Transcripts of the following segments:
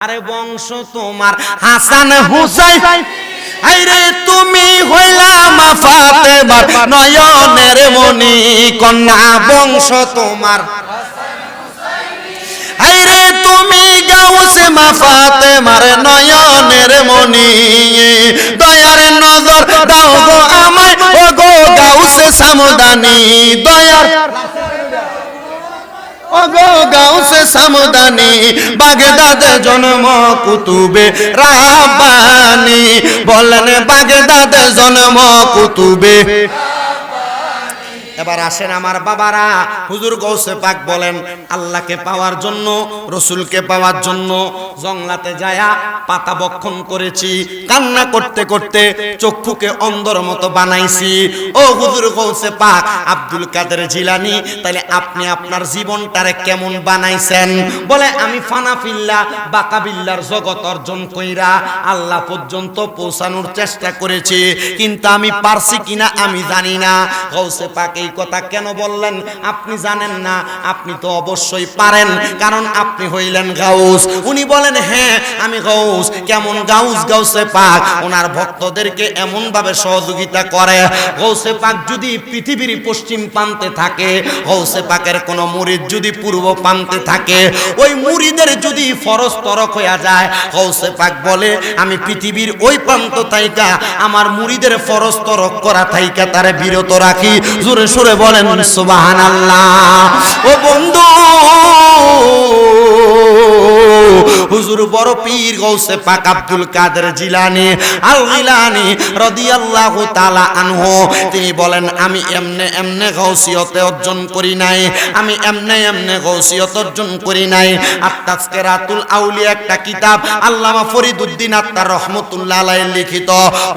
আরে বংশ তোমার হাসান হুসাইন। আইরে তুমি হইলা মা ফাতেমার নয়নের মনি কন্যা, বংশ তোমার। আইরে তুমি গাউসে মা ফাতেমার নয়নের মনি দয়ার নজর দাও গো আমায় ও গো গাউসে সামদানি দয়ার ওগো গাউসে সামদানি বাগদাদ জন্ম কুতুবে রাবানি বলেন বাগদাদ জন্ম কুতুবে। এবার আসেন আমার বাবারা। হুজুর গৌসে পাক বলেন, আল্লাহকে পাওয়ার জন্য, রসুলকে পাওয়ার জন্য জংলাতে যায়া পাতা বক্ষণ করেছি, কান্না করতে করতে চক্ষুকে অন্ধর মতো বানাইছি। ও হুজুর গৌসে পাক, আব্দুল কাদের জিলানি তাহলে আপনি আপনার জীবনটারে কেমন বানাইছেন? বলে, আমি ফানাফিল্লা বাকাবিল্লার জগৎ অর্জন কইরা আল্লাহ পর্যন্ত পৌঁছানোর চেষ্টা করেছি, কিন্তু আমি পারছি কিনা আমি জানি না। গৌসে পাক এই কথা কেন বললেন? আপনি জানেন না, আপনি তো অবশ্যই পারেন, কারণ আপনি হইলেন গাউস। উনি বলেন হ্যাঁ আমি গাউস। কেমন গাউস? গাউসে পাক। ওনার ভক্তদেরকে এমন ভাবে সহযোগিতা করে। গৌসে পাক যদি পৃথিবীর পশ্চিম প্রান্তে থাকে গৌসে পাকের কোন মুরিদ যদি পূর্ব প্রান্তে থাকে, ওই মুরিদের যদি ফরজ তরক হইয়া যায় গৌসে পাক বলে, আমি পৃথিবীর ওই প্রান্ত থাইকা, আমার মুরিদের ফরজ তরক করা থাইকা তারে বিরত রাখি। জোরে সুরে বলেন সুবাহান আল্লাহ ও বন্ধু, হুজুর বড় পীর গৌসে পাক আব্দুল কাদের জিলানি আল গিলানি রাদিয়াল্লাহু তাআলা আনহু। তিনি বলেন, আমি এমনে এমনে গৌসিয়তে অর্জন করি নাই, আমি এমনে এমনে গৌসিয়ত অর্জন করি নাই। আত্তাজকিরাতুল আউলিয়া একটা কিতাব, আল্লামা ফরিদউদ্দিন আত্মার রহমতুল্লাহ আলাইহি লিখিত।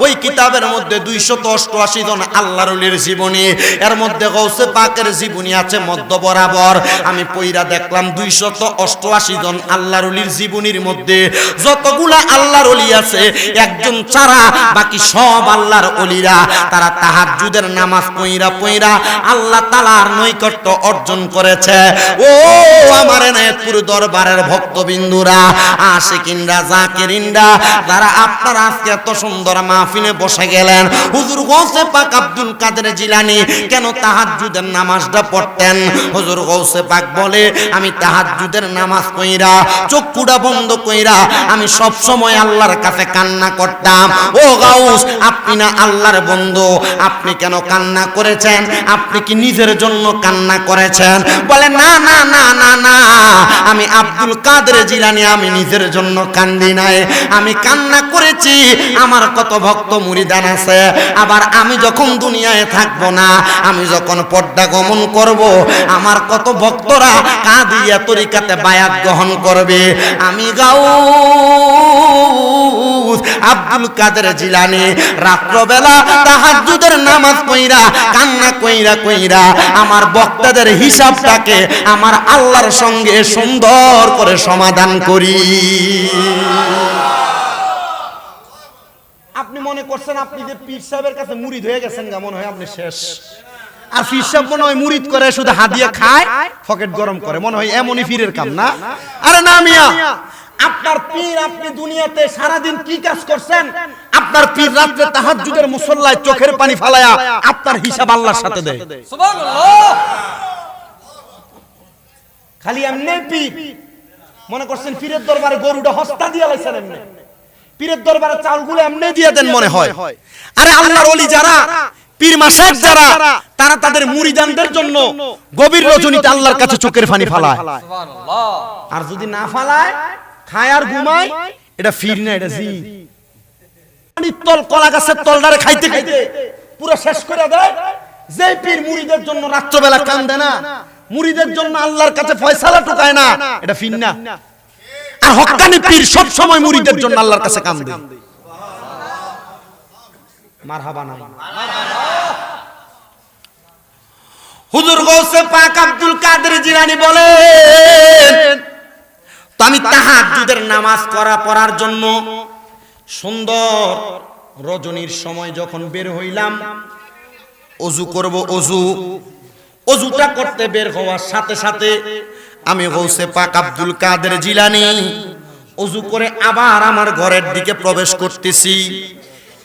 ওই কিতাবের মধ্যে 288 জন আল্লাহর ওলির জীবনী। এর মধ্যে গৌসে পাকের জীবনী আছে মধ্য বরাবর। আমি পইরা দেখলাম 288 জন আল্লাহর ওলির জীবনীর মধ্যে যতগুলা আল্লাহর ওলি আছে, একজন ছাড়া বাকি সব আল্লাহর ওলিরা তারা তাহাজ্জুদের নামাজ পইরা পইরা আল্লাহ তাআলার নৈকট্য অর্জন করেছে। ও আমার নায়তপুর দরবারের ভক্তবিন্দুরা, আশিকিনরা, জাকিরিনরা, যারা আপনারা আজকে এত সুন্দর মাহফিলে বসে গেলেন। হুজুর গৌসে পাক আব্দুল কাদের জিলানি কেন তাহাজ্জুদের নামাজটা পড়তেন। হুজুর গৌসে পাক বলে, আমি তাহাজ্জুদের নামাজ কইরা, চক্ষুটা বন্ধ কইরা, আমি সব সময় আল্লাহর কাছে কান্না করতাম। ও গাউস, আপনি না আল্লাহর বন্ধু, আপনি কেন কান্না করেছেন? আপনি কি নিজের জন্য কান্না করেছেন? বলে, না না না না না, আমি আব্দুল কাদের জিলানি, আমি নিজের জন্য কান্দি নাই। আমি কান্না করেছি, আমার কত ভক্ত মুরিদান আছে। আবার আমি যখন দুনিয়ায় থাকব না, আমি যখন পর্দা গমন করব, আমার কত ভক্তরা কাঁদিয়া তরিকাতে বায়াত গ্রহণ করবে। আমি গাও আব্দুল কাদের জিলানি, রাত্রবেলা তাহাজ্জুদের নামাজ কইরা, কান্না কইরা কইরা আমার বক্তাদের হিসাবটাকে আমার আল্লাহর সঙ্গে সুন্দর করে সমাধান করি। আপনি মনে করছেন আপনি যে পীর সাহেবের কাছে মুরিদ হয়ে গেছেন গা, মনে হয় আপনি শেষ। আর পীর সাহেব মনে হয় মুরিদ করে, শুধু হাদিয়া খায় পকেট গরম করে। মনে হয় এমনই পীরের কাম, না? আরে না, মিয়া। আপনার পীর আপনি দুনিয়াতে সারাদিন কি কাজ করছেন? আপনার পীর রাত্রে তাহাজ্জুদের মুসল্লায় চোখের পানি ফালায়া আপনার হিসাব আল্লাহর সাথে দেয়। খালি এমনি পীর। মনে করছেন পীরের দরবারে গরুটা হস্তা দিয়ে লাইছেন এমনি। পীরের দরবারে চালগুলো এমনি দিয়ে দেন মনে হয়। আরে আল্লাহর ওলি যারা পীর মাসাব যারা তারা তাদের মুরিদানদের জন্য গভীর রজনীতে আল্লাহর কাছে চোখের পানি ফালায়। আর যদি না ফালায় খায় আর ঘুমায় এটা ফির না এটা জি। তল কলা গাছের তলডারে খাইতে খাইতে পুরো শেষ করে দেয়। যে পীর মুরিদের জন্য রাত্রবেলা কান্দে না মুরিদের জন্য আল্লাহর কাছে ফয়সালা টুকায় না এটা ফির না। আর হক্কানি পীর সব সময় মুরিদের জন্য আল্লাহর কাছে কান্দে। মারহাবা নাই হুজুর গৌসে পাক আব্দুল কাদের জিলানি বলেন তো আমি তাহাজ্জুদের নামাজ করা পড়ার জন্য সুন্দর রজনীর সময় যখন বের হইলাম, অজু করব অজু। অজুটা করতে বের হওয়ার সাথে সাথে আমি গৌসে পাক আব্দুল কাদের জিলানি অজু করে আবার আমার ঘরের দিকে প্রবেশ করতেছি।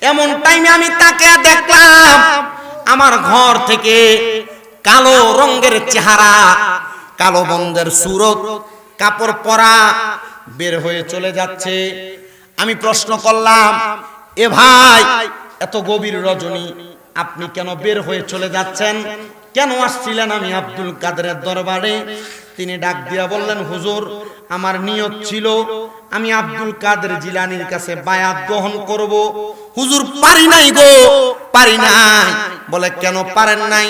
এমন টাইমে আমি তাকে দেখলাম, আমার ঘর থেকে কালো রঙের চেহারা, কালো বন্ধের সুরত, কাপড় পরা বের হয়ে চলে যাচ্ছে। আমি প্রশ্ন করলাম, এ ভাই, এত গভীর রজনী, আপনি কেন বের হয়ে চলে যাচ্ছেন? কেন আসছিলেন আমি আব্দুল কাদেরের দরবারে? তিনি ডাক দিয়া বললেন, হুজুর, আমার নিয়ত ছিল, আমি আব্দুল কাদের জিলানির কাছে বায়াত গ্রহণ করব। হুজুর, পারি নাই গো, পারি নাই। বলে, কেন পারেন নাই?